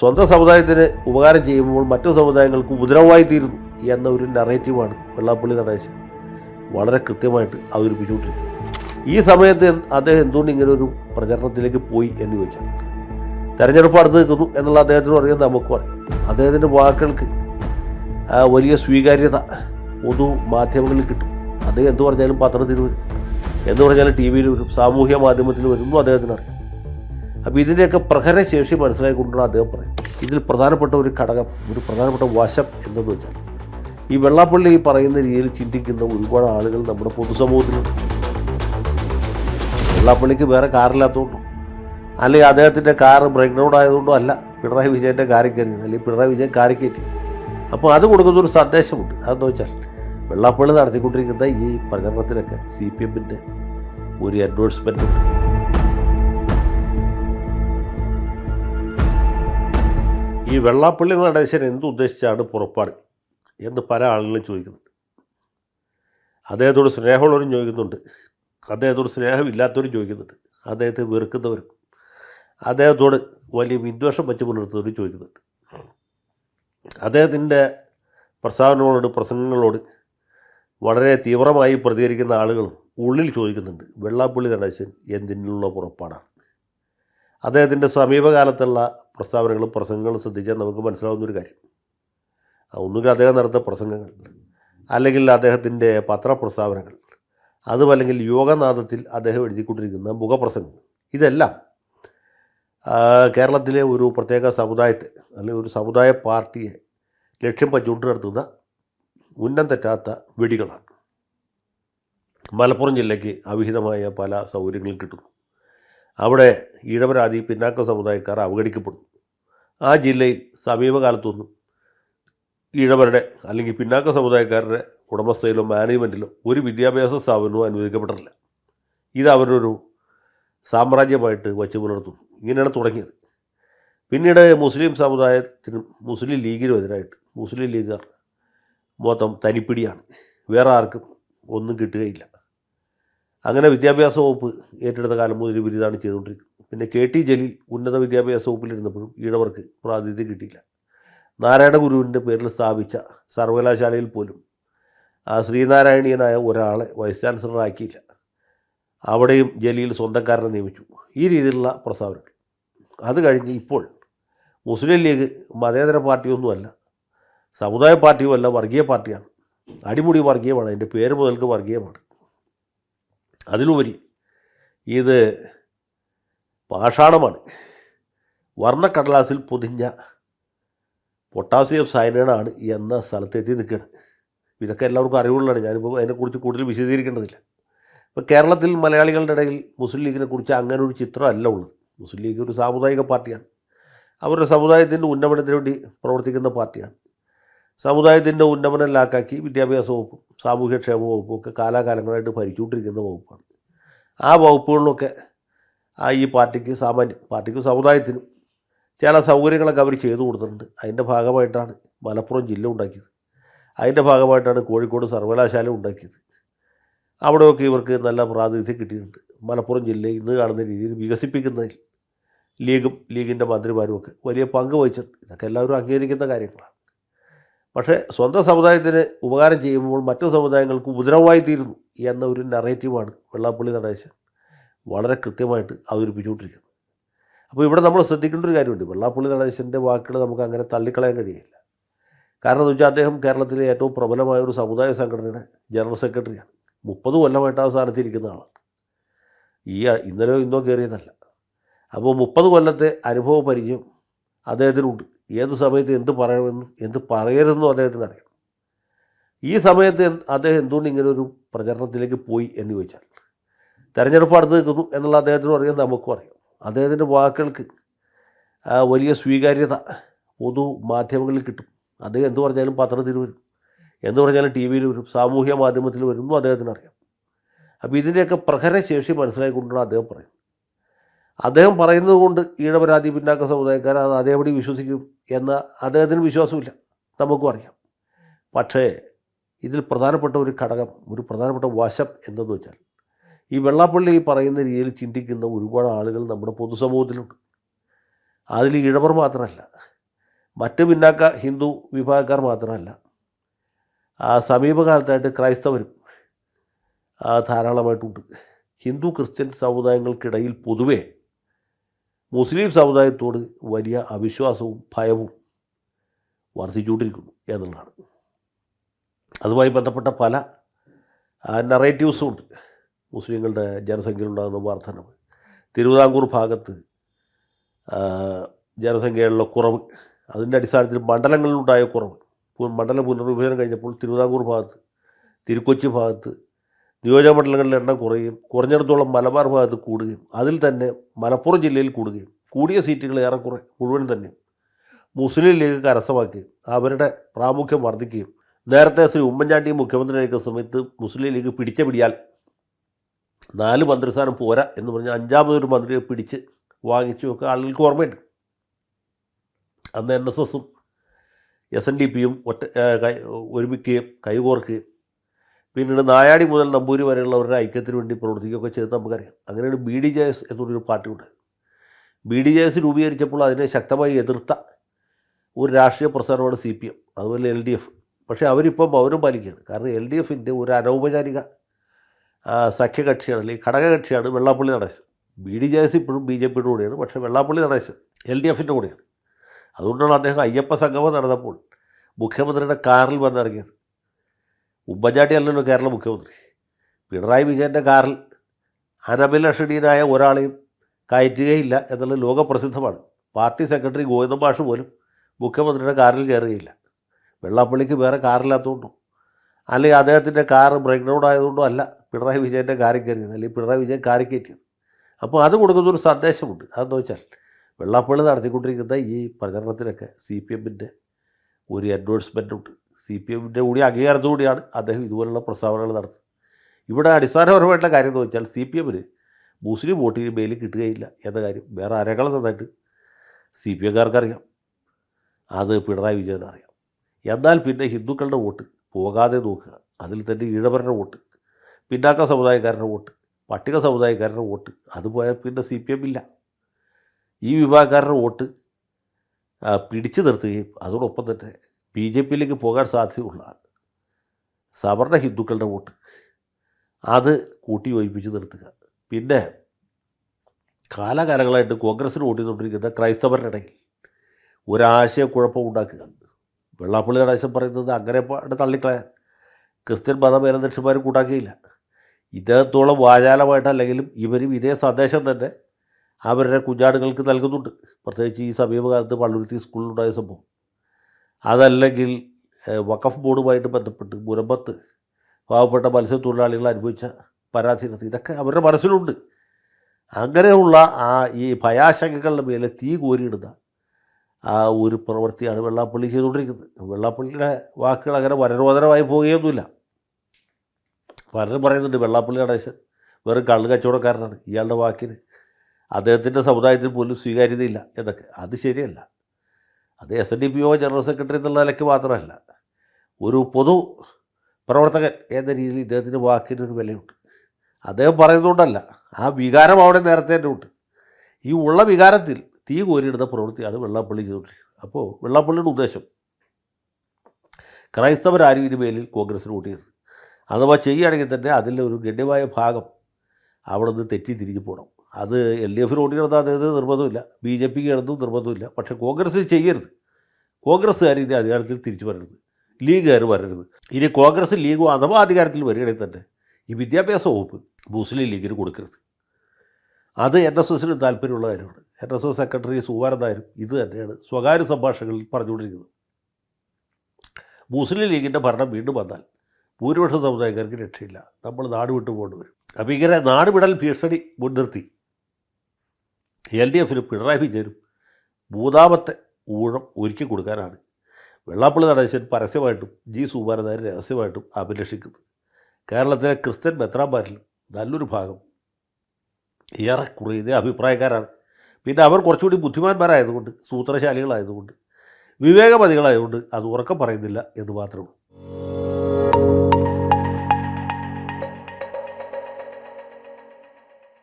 സ്വന്തം സമുദായത്തിന് ഉപകാരം ചെയ്യുമ്പോൾ മറ്റു സമുദായങ്ങൾക്ക് ഉപദ്രവമായി തീരുന്നു എന്ന ഒരു നറേറ്റീവാണ് വെള്ളാപ്പള്ളി നടേശൻ വളരെ കൃത്യമായിട്ട് അവതരിപ്പിച്ചുകൊണ്ടിരിക്കുന്നത്. ഈ സമയത്ത് അദ്ദേഹം എന്തുകൊണ്ട് ഇങ്ങനെ ഒരു പ്രചരണത്തിലേക്ക് പോയി എന്ന് ചോദിച്ചാൽ തെരഞ്ഞെടുപ്പ് അടുത്ത് നിൽക്കുന്നു എന്നുള്ള അദ്ദേഹത്തിനും അറിയാം നമുക്കും അറിയാം. അദ്ദേഹത്തിന്റെ വാക്കുകൾക്ക് വലിയ സ്വീകാര്യത പൊതു മാധ്യമങ്ങളിൽ കിട്ടും. അദ്ദേഹം എന്ത് പറഞ്ഞാലും പത്രത്തിൽ വരും. എന്ത് പറഞ്ഞാലും ടി വിയിൽ വരും. സാമൂഹ്യ മാധ്യമത്തിൽ വരുമ്പോൾ അദ്ദേഹത്തിന് അറിയാം. അപ്പോൾ ഇതിന്റെയൊക്കെ പ്രഹരശേഷി മനസ്സിലാക്കിക്കൊണ്ടാണ് അദ്ദേഹം പറയും ഇതിൽ പ്രധാനപ്പെട്ട ഒരു ഘടകം ഒരു പ്രധാനപ്പെട്ട വശം എന്തെന്ന് വെച്ചാൽ ഈ വെള്ളാപ്പള്ളി പറയുന്ന രീതിയിൽ ചിന്തിക്കുന്ന ഒരുപാട് ആളുകൾ നമ്മുടെ പൊതുസമൂഹത്തിലുണ്ട്. വെള്ളാപ്പള്ളിക്ക് വേറെ കാറില്ലാത്തതുകൊണ്ടോ? അല്ലെങ്കിൽ അദ്ദേഹത്തിന്റെ കാറ് ബ്രേക്ക് ഡൗൺ ആയതുകൊണ്ടോ അല്ല പിണറായി വിജയന്റെ കാറിൽ കയറിയത് അല്ലെങ്കിൽ പിണറായി വിജയൻ കാറിൽ കയറ്റി. അപ്പോൾ അത് കൊടുക്കുന്ന ഒരു സന്ദേശമുണ്ട്. അതെന്ന് വെച്ചാൽ വെള്ളാപ്പള്ളി നടത്തിക്കൊണ്ടിരിക്കുന്ന ഈ പ്രചരണത്തിലൊക്കെ സി പി എമ്മിന്റെ ഒരു എൻഡോഴ്സ്മെന്റ് ഉണ്ട്. ഈ വെള്ളാപ്പള്ളി നടേശൻ എന്തുദ്ദേശിച്ചാണ് പുറപ്പാട് എന്ന് പല ആളുകളും ചോദിക്കുന്നുണ്ട്. അദ്ദേഹത്തോട് സ്നേഹമുള്ളവരും ചോദിക്കുന്നുണ്ട്. അദ്ദേഹത്തോട് സ്നേഹമില്ലാത്തവരും ചോദിക്കുന്നുണ്ട്. അദ്ദേഹത്തെ വെറുക്കുന്നവരും. അദ്ദേഹത്തോട് വലിയ വിദ്വേഷം വെച്ച് പുലർത്തുന്നവരും ചോദിക്കുന്നുണ്ട്. അദ്ദേഹത്തിന്റെ പ്രസ്താവനകളോട് പ്രസംഗങ്ങളോട് വളരെ തീവ്രമായി പ്രതികരിക്കുന്ന ആളുകളും ഉള്ളിൽ ചോദിക്കുന്നുണ്ട് വെള്ളാപ്പള്ളി നടേശൻ എന്തിനുള്ള പുറപ്പാടാണ്? അദ്ദേഹത്തിന്റെ സമീപകാലത്തുള്ള പ്രസ്താവനകളും പ്രസംഗങ്ങളും ശ്രദ്ധിച്ചാൽ നമുക്ക് മനസ്സിലാവുന്ന ഒരു കാര്യം. ഒന്നുകിൽ അദ്ദേഹം നടത്തിയ പ്രസംഗങ്ങൾ അല്ലെങ്കിൽ അദ്ദേഹത്തിന്റെ പത്രപ്രസ്താവനകൾ അതും അല്ലെങ്കിൽ യോഗനാഥത്തിൽ അദ്ദേഹം എഴുതിക്കൊണ്ടിരിക്കുന്ന മുഖപ്രസംഗങ്ങൾ ഇതെല്ലാം കേരളത്തിലെ ഒരു പ്രത്യേക സമുദായത്തെ അല്ലെങ്കിൽ ഒരു സമുദായ പാർട്ടിയെ ലക്ഷ്യം വച്ചുകൊണ്ട് നടത്തുന്ന ഉന്നം തെറ്റാത്ത വെടികളാണ്. മലപ്പുറം ജില്ലയ്ക്ക് അവിഹിതമായ പല സൗകര്യങ്ങളും കിട്ടുന്നു. അവിടെ ഈഴവരാതി പിന്നാക്ക സമുദായക്കാർ അവഗണിക്കപ്പെടുന്നു. ആ ജില്ലയിൽ സമീപകാലത്തൊന്നും ഈഴവരുടെ അല്ലെങ്കിൽ പിന്നാക്ക സമുദായക്കാരുടെ ഉടമസ്ഥയിലോ മാനേജ്മെന്റിലോ ഒരു വിദ്യാഭ്യാസ സ്ഥാപനവും അനുവദിക്കപ്പെട്ടിട്ടില്ല ഇത് അവരൊരു സാമ്രാജ്യമായിട്ട് വച്ച് പുലർത്തുന്നു ഇങ്ങനെയാണ് തുടങ്ങിയത്. പിന്നീട് മുസ്ലിം സമുദായത്തിനും മുസ്ലിം ലീഗിനും എതിരായിട്ട് മുസ്ലിം ലീഗുകാർ മൊത്തം തനിപ്പിടിയാണ്. വേറെ ആർക്കും ഒന്നും കിട്ടുകയില്ല. അങ്ങനെ വിദ്യാഭ്യാസ വകുപ്പ് ഏറ്റെടുത്ത കാലം മുതൽ ഇവർ ചെയ്തുകൊണ്ടിരിക്കുന്നത്. പിന്നെ കെ ടി ജലീൽ ഉന്നത വിദ്യാഭ്യാസ വകുപ്പിലിരുന്നപ്പോഴും ഈഴവർക്ക് പ്രാതിനിധ്യം കിട്ടിയില്ല. നാരായണ ഗുരുവിന്റെ പേരിൽ സ്ഥാപിച്ച സർവകലാശാലയിൽ പോലും ആ ശ്രീനാരായണീയനായ ഒരാളെ വൈസ് ചാൻസലറാക്കിയില്ല അവിടെയും ജലീൽ സ്വന്തക്കാരനെ നിയമിച്ചു. ഈ രീതിയിലുള്ള പ്രസ്താവനകൾ. അത് കഴിഞ്ഞ് ഇപ്പോൾ മുസ്ലിം ലീഗ് മതേതര പാർട്ടിയൊന്നുമല്ല സമുദായ പാർട്ടിയുമല്ല വർഗീയ പാർട്ടിയാണ്. അടിമുടി വർഗീയമാണ്. അതിന്റെ പേര് മുതൽക്ക് വർഗീയമാണ്. അതിലുപരി ഇത് പാഷാണമാണ്. വർണക്കടലാസിൽ പൊതിഞ്ഞ പൊട്ടാസ്യം സയനൈഡാണ് എന്ന സ്ഥലത്തെത്തി നിൽക്കുകയാണ് ഇതൊക്കെ എല്ലാവർക്കും അറിവുള്ളതാണ്. ഞാനിപ്പോൾ അതിനെക്കുറിച്ച് കൂടുതൽ വിശദീകരിക്കേണ്ടതില്ല. ഇപ്പോൾ കേരളത്തിൽ മലയാളികളുടെ ഇടയിൽ മുസ്ലിം ലീഗിനെ കുറിച്ച് അങ്ങനെ ഒരു ചിത്രം അല്ല ഉള്ളത്. മുസ്ലിം ലീഗ് ഒരു സാമുദായിക പാർട്ടിയാണ്. അവരുടെ സമുദായത്തിന്റെ ഉന്നമനത്തിന് വേണ്ടി പ്രവർത്തിക്കുന്ന പാർട്ടിയാണ്. സമുദായത്തിന്റെ ഉന്നമനം ലാക്കാക്കി വിദ്യാഭ്യാസ വകുപ്പും സാമൂഹ്യക്ഷേമ വകുപ്പും ഒക്കെ കാലാകാലങ്ങളായിട്ട് ഭരിച്ചുകൊണ്ടിരിക്കുന്ന വകുപ്പാണ്. ആ വകുപ്പുകളിലൊക്കെ ആ ഈ പാർട്ടിക്ക് സാമാന്യം പാർട്ടിക്കും സമുദായത്തിനും ചില സൗകര്യങ്ങളൊക്കെ അവർ ചെയ്തു കൊടുത്തിട്ടുണ്ട്. അതിന്റെ ഭാഗമായിട്ടാണ് മലപ്പുറം ജില്ല ഉണ്ടാക്കിയത്. അതിന്റെ ഭാഗമായിട്ടാണ് കോഴിക്കോട് സർവകലാശാല ഉണ്ടാക്കിയത്. അവിടെയൊക്കെ ഇവർക്ക് നല്ല പ്രാതിനിധ്യം കിട്ടിയിട്ടുണ്ട്. മലപ്പുറം ജില്ലയെ ഇന്ന് കാണുന്ന രീതിയിൽ വികസിപ്പിക്കുന്നതിൽ ലീഗും ലീഗിന്റെ മന്ത്രിമാരും ഒക്കെ വലിയ പങ്ക് വഹിച്ചിട്ടുണ്ട്. ഇതൊക്കെ എല്ലാവരും അംഗീകരിക്കുന്ന കാര്യങ്ങളാണ്. പക്ഷേ സ്വന്തം സമുദായത്തിന് ഉപകാരം ചെയ്യുമ്പോൾ മറ്റു സമുദായങ്ങൾക്ക് ഉപദ്രവമായി തീരുന്നു എന്ന ഒരു നറേറ്റീവാണ് വെള്ളാപ്പള്ളി നടേശൻ വളരെ കൃത്യമായിട്ട് അവതരിപ്പിച്ചുകൊണ്ടിരിക്കുന്നത്. അപ്പോൾ ഇവിടെ നമ്മൾ ശ്രദ്ധിക്കേണ്ട ഒരു കാര്യമുണ്ട്. വെള്ളാപ്പള്ളി നടേശന്റെ വാക്കുകൾ നമുക്ക് അങ്ങനെ തള്ളിക്കളയാൻ കഴിയില്ല. കാരണം എന്ന് വെച്ചാൽ അദ്ദേഹം കേരളത്തിലെ ഏറ്റവും പ്രബലമായ ഒരു സമുദായ സംഘടനയുടെ ജനറൽ സെക്രട്ടറിയാണ്. മുപ്പത് കൊല്ലമായിട്ട് ആ സ്ഥാനത്ത് ഇരിക്കുന്ന ആളാണ്. ഈ ഇന്നലെയോ ഇന്നോ കയറിയതല്ല. അപ്പോൾ മുപ്പത് കൊല്ലത്തെ അനുഭവ പരിചയം അദ്ദേഹത്തിനുണ്ട്. ഏത് സമയത്ത് എന്ത് പറയണമെന്നും എന്ത് പറയരുതെന്നും അദ്ദേഹത്തിന് അറിയാം. ഈ സമയത്ത് അദ്ദേഹം എന്തുകൊണ്ട് ഇങ്ങനെ ഒരു പ്രചരണത്തിലേക്ക് പോയി എന്ന് ചോദിച്ചാൽ തെരഞ്ഞെടുപ്പ് അടുത്ത് നിൽക്കുന്നു എന്നുള്ള അദ്ദേഹത്തിനും അറിയാം നമുക്കും അറിയാം. അദ്ദേഹത്തിന്റെ വാക്കുകൾക്ക് വലിയ സ്വീകാര്യത പൊതു മാധ്യമങ്ങളിൽ കിട്ടും. അദ്ദേഹം എന്ത് പറഞ്ഞാലും പത്രത്തിൽ വരും. എന്ത് പറഞ്ഞാലും ടി വിയിൽ വരും. സാമൂഹ്യ മാധ്യമത്തിൽ വരുന്നു അദ്ദേഹത്തിന് അറിയാം. അപ്പോൾ ഇതിന്റെയൊക്കെ പ്രഹരശേഷി മനസ്സിലാക്കിക്കൊണ്ടാണ് അദ്ദേഹം പറയുന്നത്. അദ്ദേഹം പറയുന്നത് കൊണ്ട് ഈഴവരാതി പിന്നാക്ക സമുദായക്കാർ അത് അതേപടി വിശ്വസിക്കും എന്ന അദ്ദേഹത്തിന് വിശ്വാസമില്ല. നമുക്കും അറിയാം. പക്ഷേ ഇതിൽ പ്രധാനപ്പെട്ട ഒരു ഘടകം ഒരു പ്രധാനപ്പെട്ട വശം എന്തെന്ന് വെച്ചാൽ ഈ വെള്ളാപ്പള്ളി പറയുന്ന രീതിയിൽ ചിന്തിക്കുന്ന ഒരുപാട് ആളുകൾ നമ്മുടെ പൊതുസമൂഹത്തിലുണ്ട്. അതിൽ ഈഴവർ മാത്രമല്ല മറ്റ് പിന്നാക്ക ഹിന്ദു വിഭാഗക്കാർ മാത്രമല്ല സമീപകാലത്തായിട്ട് ക്രൈസ്തവരും ധാരാളമായിട്ടുണ്ട്. ഹിന്ദു ക്രിസ്ത്യൻ സമുദായങ്ങൾക്കിടയിൽ പൊതുവെ മുസ്ലിം സമുദായത്തോട് വലിയ അവിശ്വാസവും ഭയവും വർദ്ധിച്ചുകൊണ്ടിരിക്കുന്നു എന്നുള്ളതാണ്. അതുമായി ബന്ധപ്പെട്ട പല നറേറ്റീവ്സും ഉണ്ട്. മുസ്ലിങ്ങളുടെ ജനസംഖ്യയിലുണ്ടാകുന്ന വർധനവ്. തിരുവിതാംകൂർ ഭാഗത്ത് ജനസംഖ്യയിലുള്ള കുറവ് അതിന്റെ അടിസ്ഥാനത്തിൽ മണ്ഡലങ്ങളിലുണ്ടായ കുറവ്. മണ്ഡല പുനർവിഭജനം കഴിഞ്ഞപ്പോൾ തിരുവിതാംകൂർ ഭാഗത്ത് തിരുക്കൊച്ചി ഭാഗത്ത് നിയോജകമണ്ഡലങ്ങളിലെ എണ്ണം കുറയുകയും കുറഞ്ഞിടത്തോളം മലബാർ ഭാഗത്ത് കൂടുകയും അതിൽ തന്നെ മലപ്പുറം ജില്ലയിൽ കൂടുകയും കൂടിയ സീറ്റുകൾ ഏറെക്കുറെ മുഴുവൻ തന്നെ മുസ്ലിം ലീഗ് കരസ്ഥമാക്കുകയും അവരുടെ പ്രാമുഖ്യം വർദ്ധിക്കുകയും നേരത്തെ ശ്രീ ഉമ്മൻചാണ്ടി മുഖ്യമന്ത്രിയായിരിക്കുന്ന സമയത്ത് മുസ്ലിം ലീഗ് പിടിച്ച പിടിയാൽ നാല് മന്ത്രിസ്ഥാനം പോരാ എന്ന് പറഞ്ഞ് അഞ്ചാമതൊരു മന്ത്രിയെ പിടിച്ച് വാങ്ങിച്ചു ഒക്കെ ആളുകൾക്ക് ഓർമ്മയുണ്ട്. അന്ന് എൻ എസ് എസും എസ് എൻ ഡി പിയും ഒറ്റ ഒരുമിക്കുകയും കൈകോർക്കുകയും പിന്നീട് നായാടി മുതൽ നമ്പൂരി വരെയുള്ളവരുടെ ഐക്യത്തിന് വേണ്ടി പ്രവർത്തിക്കുകയൊക്കെ ചെയ്ത് നമുക്കറിയാം. അങ്ങനെയാണ് ബി ഡി ജെ എസ് എന്നൊരു പാർട്ടി ഉണ്ടായത് ബി ഡി ജെ എസ് രൂപീകരിച്ചപ്പോൾ അതിനെ ശക്തമായി എതിർത്ത ഒരു രാഷ്ട്രീയ പ്രസ്ഥാനമാണ് സി പി എം അതുപോലെ എൽ ഡി എഫ്. പക്ഷേ അവരിപ്പം മൗനം പാലിക്കുകയാണ്. കാരണം എൽ ഡി എഫിന്റെ ഒരു അനൗപചാരിക സഖ്യകക്ഷിയാണ് അല്ലെങ്കിൽ ഘടകകക്ഷിയാണ് Vellappally Natesan. B D J S ഇപ്പോഴും ബി ജെ പിയുടെ കൂടെയാണ് പക്ഷേ വെള്ളാപ്പള്ളി നടേശൻ എൽ ഡി എഫിന്റെ കൂടെയാണ്. അതുകൊണ്ടാണ് അദ്ദേഹം അയ്യപ്പ സംഗമം നടന്നപ്പോൾ മുഖ്യമന്ത്രിയുടെ കാറിൽ വന്നിറങ്ങിയത്. ഉമ്മൻചാണ്ടി അല്ലല്ലോ കേരള മുഖ്യമന്ത്രി. പിണറായി വിജയന്റെ കാറിൽ അനഭിലഷണീയനായ ഒരാളെയും കയറ്റുകയില്ല എന്നുള്ളത് ലോകപ്രസിദ്ധമാണ്. പാർട്ടി സെക്രട്ടറി ഗോവിന്ദ ഭാഷ പോലും മുഖ്യമന്ത്രിയുടെ കാറിൽ കയറുകയില്ല. വെള്ളാപ്പള്ളിക്ക് വേറെ കാറില്ലാത്തതുകൊണ്ടോ? അല്ലെങ്കിൽ അദ്ദേഹത്തിന്റെ കാറ് ബ്രേക്ക് ഡൗൺ ആയതുകൊണ്ടോ അല്ല പിണറായി വിജയന്റെ കാറിൽ കയറിയത്. അല്ലെങ്കിൽ പിണറായി വിജയൻ കാറിൽ കയറ്റിയത്. അപ്പോൾ അത് കൊടുക്കുന്നൊരു സന്ദേശമുണ്ട്. അതെന്ന് വെച്ചാൽ വെള്ളാപ്പള്ളി നടത്തിക്കൊണ്ടിരിക്കുന്ന ഈ പ്രചരണത്തിനൊക്കെ സി പി എമ്മിന്റെ ഒരു എൻഡോഴ്സ്മെന്റ് ഉണ്ട്. സി പി എമ്മിന്റെ കൂടി അംഗീകാരത്തോടെയാണ് അദ്ദേഹം ഇതുപോലുള്ള പ്രസ്താവനകൾ നടത്തുന്നത് ഇവിടെ അടിസ്ഥാനപരമായിട്ടുള്ള കാര്യം എന്ന് വെച്ചാൽ സി പി എമ്മിന് മുസ്ലിം വോട്ടിന് മേലിൽ കിട്ടുകയില്ല എന്ന കാര്യം. വേറെ ആരെക്കാളും നന്നായിട്ട് സി പി എംകാർക്ക് അറിയാം അത് പിണറായി വിജയൻ അറിയാം. എന്നാൽ പിന്നെ ഹിന്ദുക്കളുടെ വോട്ട് പോകാതെ നോക്കുക. അതിൽ തന്നെ ഈഴവരുടെ വോട്ട് പിന്നാക്ക സമുദായക്കാരുടെ വോട്ട് പട്ടിക സമുദായക്കാരുടെ വോട്ട് അത് പോയാൽ പിന്നെ സി പി എം ഇല്ല. ഈ വിഭാഗക്കാരുടെ വോട്ട് പിടിച്ചു നിർത്തുകയും അതോടൊപ്പം തന്നെ ബി ജെ പിയിലേക്ക് പോകാൻ സാധ്യതയുള്ള സവർണ ഹിന്ദുക്കളുടെ വോട്ട് അത് കൂട്ടി യോജിപ്പിച്ച് നിർത്തുക. പിന്നെ കാലാകാലങ്ങളായിട്ട് കോൺഗ്രസ്സിന് വോട്ട് ചെയ്തുകൊണ്ടിരിക്കുന്ന ക്രൈസ്തവരുടെ ഇടയിൽ ഒരാശയക്കുഴപ്പം ഉണ്ടാക്കുക. വെള്ളാപ്പള്ളി നടേശം പറയുന്നത് അങ്ങനെ തള്ളിക്കളയാൻ ക്രിസ്ത്യൻ മതമേലധ്യക്ഷന്മാർ കൂട്ടാക്കിയില്ല. ഇദ്ദേഹത്തോളം വാചാലമായിട്ടല്ലെങ്കിലും ഇവരും ഇതേ സന്ദേശം തന്നെ അവരുടെ കുഞ്ഞാടുകൾക്ക് നൽകുന്നുണ്ട്. പ്രത്യേകിച്ച് ഈ സമീപകാലത്ത് പള്ളുരുത്തി സ്കൂളിലുണ്ടായ സംഭവം. അതല്ലെങ്കിൽ വഖഫ് ബോർഡുമായിട്ട് ബന്ധപ്പെട്ട് മുരമ്പത്ത് പാവപ്പെട്ട മത്സ്യത്തൊഴിലാളികൾ അനുഭവിച്ച പരാധീനത ഇതൊക്കെ അവരുടെ മനസ്സിലുണ്ട്. അങ്ങനെയുള്ള ആ ഈ ഭയാശങ്കകളുടെ മേലെ തീ കോരിയിടുന്ന ആ ഒരു പ്രവൃത്തിയാണ് വെള്ളാപ്പള്ളി ചെയ്തുകൊണ്ടിരിക്കുന്നത്. വെള്ളാപ്പള്ളിയുടെ വാക്കുകൾ അങ്ങനെ വരരോധനമായി പോവുകയൊന്നുമില്ല. പലരും പറയുന്നുണ്ട് വെള്ളാപ്പള്ളി നടേശൻ വെറും കള്ള് കച്ചവടക്കാരനാണ്. ഇയാളുടെ വാക്കിന് അദ്ദേഹത്തിന്റെ സമുദായത്തിന് പോലും സ്വീകാര്യതയില്ല എന്നൊക്കെ. അത് ശരിയല്ല. അത് S D P O general secretary എന്നുള്ള നിലയ്ക്ക് മാത്രമല്ല ഒരു പൊതു പ്രവർത്തകൻ എന്ന രീതിയിൽ ഇദ്ദേഹത്തിന്റെ വാക്കിനൊരു വിലയുണ്ട്. അദ്ദേഹം പറയുന്നതുകൊണ്ടല്ല ആ വികാരം അവിടെ നേരത്തെ തന്നെ ഉണ്ട്. ഈ ഉള്ള വികാരത്തിൽ തീ കോരിയിടുന്ന പ്രവൃത്തിയാണ് വെള്ളപ്പള്ളി ചെയ്തുകൊണ്ടിരിക്കുന്നത്. അപ്പോൾ വെള്ളപ്പള്ളിയുടെ ഉദ്ദേശം ക്രൈസ്തവരാരും ഇതിന് മേലിൽ കോൺഗ്രസ്സിന് വോട്ട് ചെയ്തത് അഥവാ ചെയ്യുകയാണെങ്കിൽ തന്നെ അതിലെ ഒരു ഗണ്യമായ ഭാഗം അവിടെ നിന്ന് തെറ്റി തിരിഞ്ഞു പോകണം അത് എൽ ഡി എഫിന് വോട്ട് കിടന്നാൽ അദ്ദേഹത്തിന് നിർബന്ധമില്ല. ബി ജെ പിക്ക് കിടന്നും നിർബന്ധമില്ല. പക്ഷേ കോൺഗ്രസ് ചെയ്യരുത്. കോൺഗ്രസ്സുകാർ ഇനി അധികാരത്തിൽ തിരിച്ചു വരരുത്. ലീഗുകാർ വരരുത്. ഇനി കോൺഗ്രസ് ലീഗും അഥവാ അധികാരത്തിൽ വരികയാണെങ്കിൽ തന്നെ ഈ വിദ്യാഭ്യാസ വകുപ്പ് മുസ്ലിം ലീഗിന് കൊടുക്കരുത്. അത് എൻ എസ് എസിന് താല്പര്യമുള്ള കാര്യമാണ്. എൻ എസ് എസ് സെക്രട്ടറി സുവാരനായരും ഇത് തന്നെയാണ് സ്വകാര്യ സംഭാഷണങ്ങളിൽ പറഞ്ഞുകൊണ്ടിരിക്കുന്നത്. മുസ്ലിം ലീഗിന്റെ ഭരണം വീണ്ടും വന്നാൽ ഭൂരിപക്ഷ സമുദായക്കാർക്ക് രക്ഷയില്ല. നമ്മൾ നാട് വിട്ടു പോകേണ്ടി വരും. അപ്പോൾ ഇങ്ങനെ നാട് വിടൽ ഭീഷണി മുൻനിർത്തി. എൽ ഡി എഫിന് പിണറായി വിജയനും മൂന്നാമത്തെ ഊഴം ഒരുക്കി കൊടുക്കാനാണ്. വെള്ളാപ്പള്ളി നടേശൻ പരസ്യമായിട്ടും ജി സുകുമാരൻ നായർ രഹസ്യമായിട്ടും അഭിലഷിക്കുന്നത് കേരളത്തിലെ ക്രിസ്ത്യൻ മെത്രാന്മാരിലും നല്ലൊരു ഭാഗം ഏറെക്കുറെ ഇതേ അഭിപ്രായക്കാരാണ്. പിന്നെ അവർ കുറച്ചുകൂടി ബുദ്ധിമാന്മാരായതുകൊണ്ട് സൂത്രശാലികളായതുകൊണ്ട് വിവേകമതികളായതുകൊണ്ട് അത് ഉറക്കം പറയുന്നില്ല എന്ന് മാത്രമേ ഉള്ളൂ.